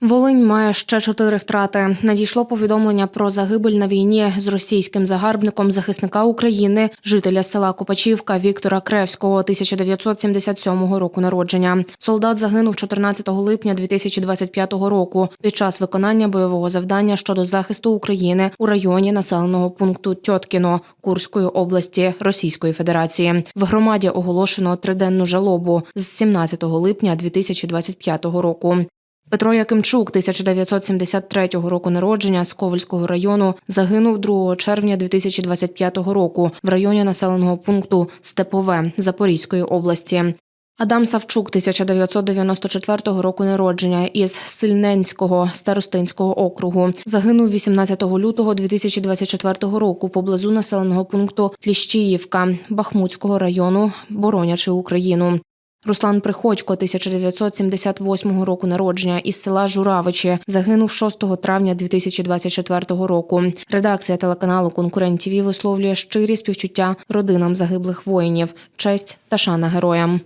Волинь має ще чотири втрати. Надійшло повідомлення про загибель на війні з російським загарбником захисника України, жителя села Копачівка Віктора Кревського, 1977 року народження. Солдат загинув 14 липня 2025 року під час виконання бойового завдання щодо захисту України у районі населеного пункту Тьоткіно Курської області Російської Федерації. В громаді оголошено триденну жалобу з 17 липня 2025 року. Петро Якимчук, 1973 року народження з Ковальського району, загинув 2 червня 2025 року в районі населеного пункту Степове Запорізької області. Адам Савчук, 1994 року народження із Сильненського старостинського округу, загинув 18 лютого 2024 року поблизу населеного пункту Тліщіївка Бахмутського району, боронячи Україну. Руслан Приходько, 1978 року народження із села Журавичі, загинув 6 травня 2024 року. Редакція телеканалу Конкурент ТІВІ висловлює щирі співчуття родинам загиблих воїнів, честь та шана героям.